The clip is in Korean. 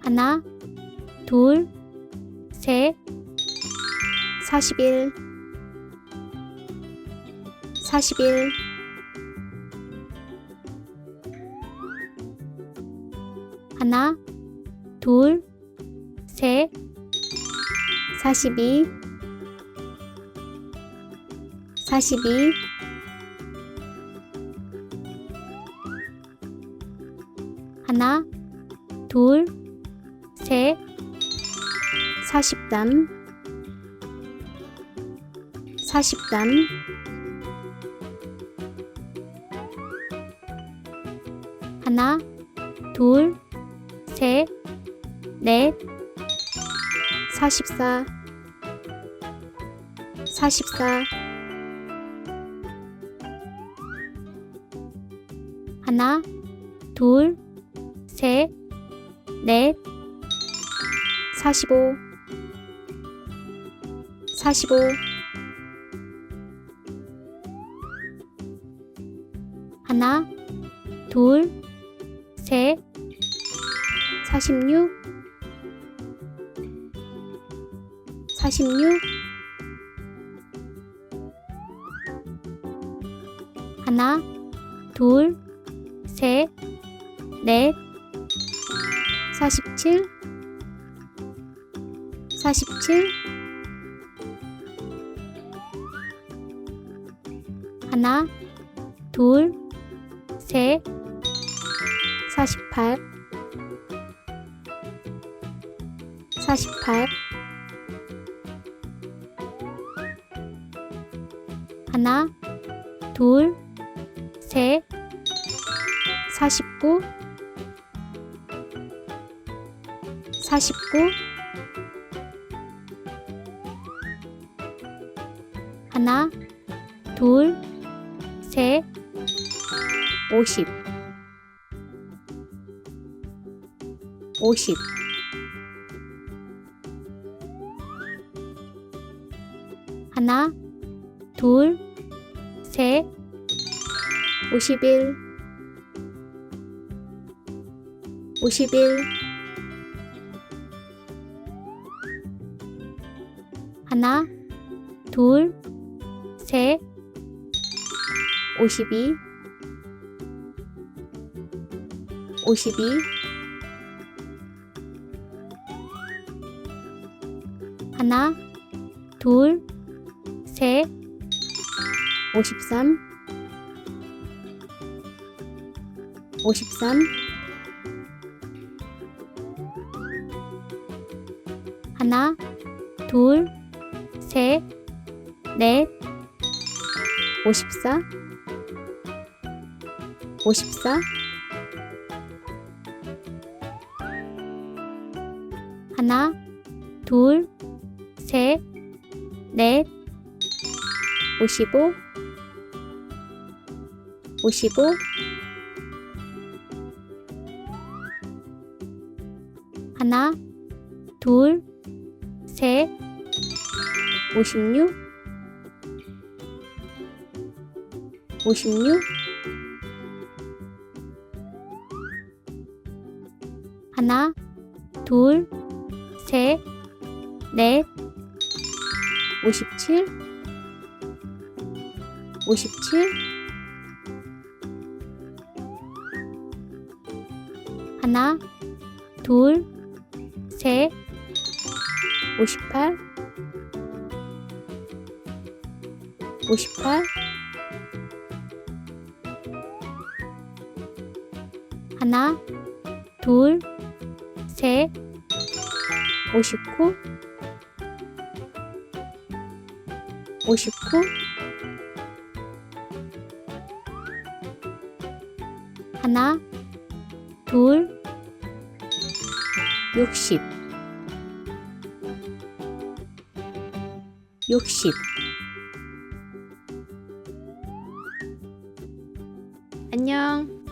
하나, 둘, 셋, 41, 41, 하나, 둘, 셋, 42, 42, 하나, 둘, 셋, 43, 43, 하나, 둘, 셋, 넷, 44, 44, 하나, 둘, 셋, 넷, 45, 45, 하나, 둘, 셋, 46, 46, 하나, 둘, 셋, 넷, 47, 47, 하나, 둘, 셋, 48, 48, 하나, 둘, 셋, 49, 49, 하나, 둘, 셋, 50, 50, 하나, 둘, 셋, 51, 51, 하나, 둘, 셋, 52, 52, 하나, 둘, 셋, 53, 53, 하나, 둘, 셋, 넷, 54, 54, 하나, 둘, 셋, 넷, 55, 55, 하나, 둘, 셋, 56, 56, 하나, 둘, 셋, 넷, 57, 57, 하나, 둘, 셋, 58, 58, 하나, 둘, 셋, 59, 59, 하나, 둘, 60, 60, 안녕.